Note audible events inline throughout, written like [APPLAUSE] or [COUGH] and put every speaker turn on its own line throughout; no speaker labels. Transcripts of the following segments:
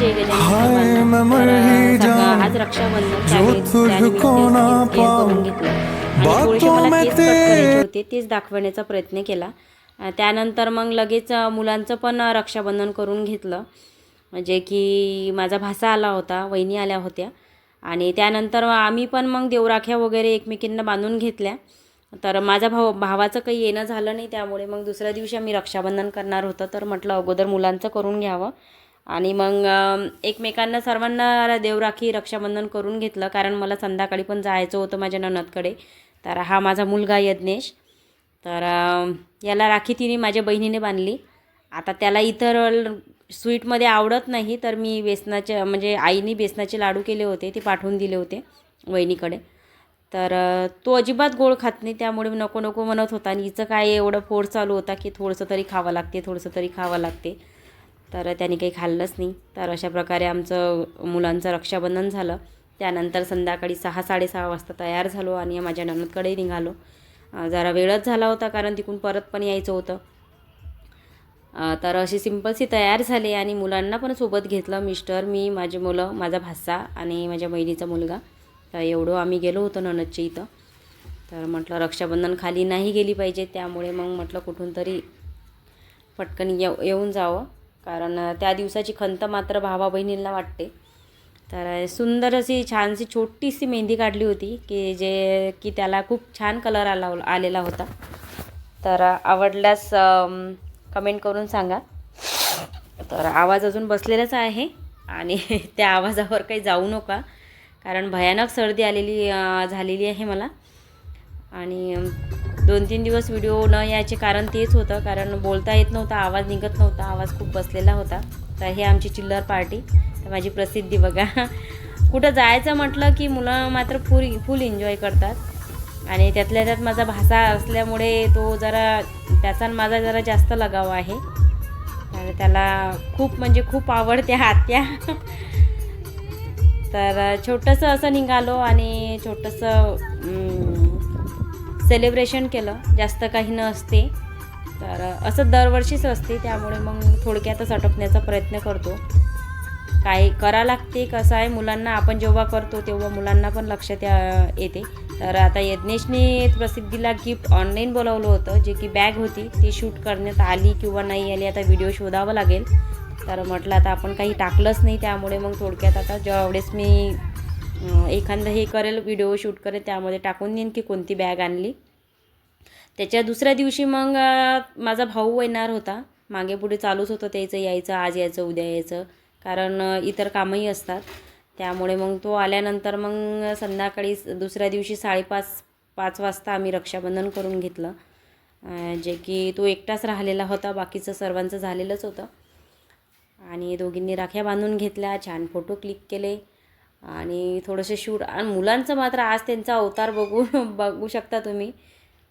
जय गजानन तर,
ही
आज रक्षाबंधन करून. घेतलं. आणि थोडेसे मला केस कट करायचे होते तेच दाखवण्याचा प्रयत्न केला. त्यानंतर मग लगेच मुलांचं पण रक्षाबंधन करून घेतलं. म्हणजे की माझा भासा आला होता वहिनी आल्या होत्या. आणि त्यानंतर आम्ही पण मग देवराख्या वगैरे एकमेकींना बांधून घेतल्या. तर माझा भाऊ भावाचं काही येणं झालं नाही त्यामुळे मग दुसऱ्या दिवशी आम्ही रक्षाबंधन करणार होतं. तर म्हटलं अगोदर मुलांचं करून घ्यावं. आणि मग एकमेकांना सर्वांना देवराखी रक्षाबंधन करून घेतलं. कारण मला संध्याकाळी पण जायचं होतं माझ्या ननदकडे. तर हा माझा मुलगा यज्ञेश. तर याला राखी तिने माझ्या बहिणीने बांधली. आता त्याला इतर स्वीटमध्ये आवडत नाही तर मी बेसनाचे म्हणजे आईने बेसनाचे लाडू केले होते ते पाठवून दिले होते वहिनीकडे. तर तो अजिबात गोड खात नाही त्यामुळे नको नको म्हणत होता. आणि हिचं काय एवढं फोड चालू होता की थोडंसं तरी खावं लागते थोडंसं तरी खावं लागते. तर त्याने काही खाल्लंच नाही. तर अशा प्रकारे आमचं मुलांचं रक्षाबंधन झालं. त्यानंतर संध्याकाळी सहा साडेसहा वाजता तयार झालो आणि माझ्या ननदकडे निघालो. जरा वेळच झाला होता कारण तिकडून परत पण यायचं होतं. तर अशी सिम्पलशी तयार झाले आणि मुलांना पण सोबत घेतलं मिस्टर मी माझे मुलं माझा भासा आणि माझ्या बहिणीचा मुलगा. तर एवढं आम्ही गेलो होतो ननदच्या इथं. तर म्हटलं रक्षाबंधन खाली नाही गेली पाहिजे त्यामुळे मग म्हटलं कुठून तरी पटकन येऊ येऊन जावं. कारण त्या दिवसाची खंत मात्र भावा बहिणींना वाटते. तर सुंदर अशी छानशी छोटीशी मेहंदी काढली होती की जे की त्याला खूप छान कलर आला आलेला होता. तर आवडल्यास कमेंट करून सांगा. तर आवाज अजून बसलेलाच आहे आणि [LAUGHS] त्या आवाजावर काही जाऊ नका. कारण भयानक सर्दी आलेली झालेली आहे मला. आणि दोन तीन दिवस व्हिडिओ न यायचे कारण तेच होतं. कारण बोलता येत नव्हता आवाज निघत नव्हता आवाज खूप बसलेला होता. तर हे आमची चिल्लर पार्टी तर माझी प्रसिद्धी बघा. [LAUGHS] कुठं जायचं म्हटलं की मुलं मात्र फुल फुल एन्जॉय करतात. आणि त्यातल्या त्यात माझा भाषा असल्यामुळे तो जरा त्याचा आणि माझा जरा जास्त लगाव आहे. आणि त्याला खूप म्हणजे खूप आवडते आत्या. [LAUGHS] तर छोटंसं असं निघालो आणि छोटंसं सेलिब्रेशन केलं. जास्त काही नसते. तर असं दरवर्षीच असते. त्यामुळे मग थोडक्यातच आटोपण्याचा प्रयत्न करतो. काय करा लागते कसं आहे मुलांना आपण जेव्हा करतो तेव्हा मुलांना पण लक्षात येते. तर आता यज्ञेशने प्रसिद्धीला गिफ्ट ऑनलाईन बोलावलं होतं. जे की बॅग होती ती शूट करण्यात आली किंवा नाही आली आता व्हिडिओ शोधावा लागेल. तर म्हटलं आता आपण काही टाकलंच नाही. त्यामुळे मग थोडक्यात आता ज्यावेळेस मी एखादं हे करेल व्हिडिओ शूट करेल त्यामध्ये टाकून देईन की कोणती बॅग आणली. त्याच्या दुसऱ्या दिवशी मग माझा भाऊ येणार होता. मागे पुढे चालूच होतं त्याचं यायचं आज यायचं उद्या यायचं. कारण इतर कामही असतात. त्यामुळे मग तो आल्यानंतर मग संध्याकाळी दुसऱ्या दिवशी साडेपाच पाच वाजता आम्ही रक्षाबंधन करून घेतलं. जे की तो एकटाच राहिलेला होता बाकीचं सर्वांचं झालेलंच होतं. आणि दोघींनी राख्या बांधून घेतल्या छान फोटो क्लिक केले. आणि थोडंसे शूट आणि मुलांचं मात्र आज त्यांचा अवतार बघू [LAUGHS] बघू शकता तुम्ही.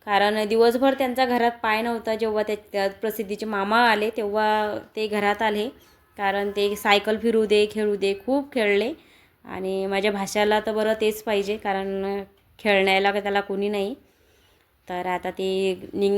कारण दिवसभर त्यांचा घरात पाय नव्हता. जेव्हा त्या प्रसिद्धीचे मामा आले तेव्हा ते घरात आले. कारण ते सायकल फिरू दे खेळू दे खूप खेळले. आणि माझ्या भाषाला तर बरं तेच पाहिजे. कारण खेळण्याला त्याला कोणी नाही. तर आता ते निघणार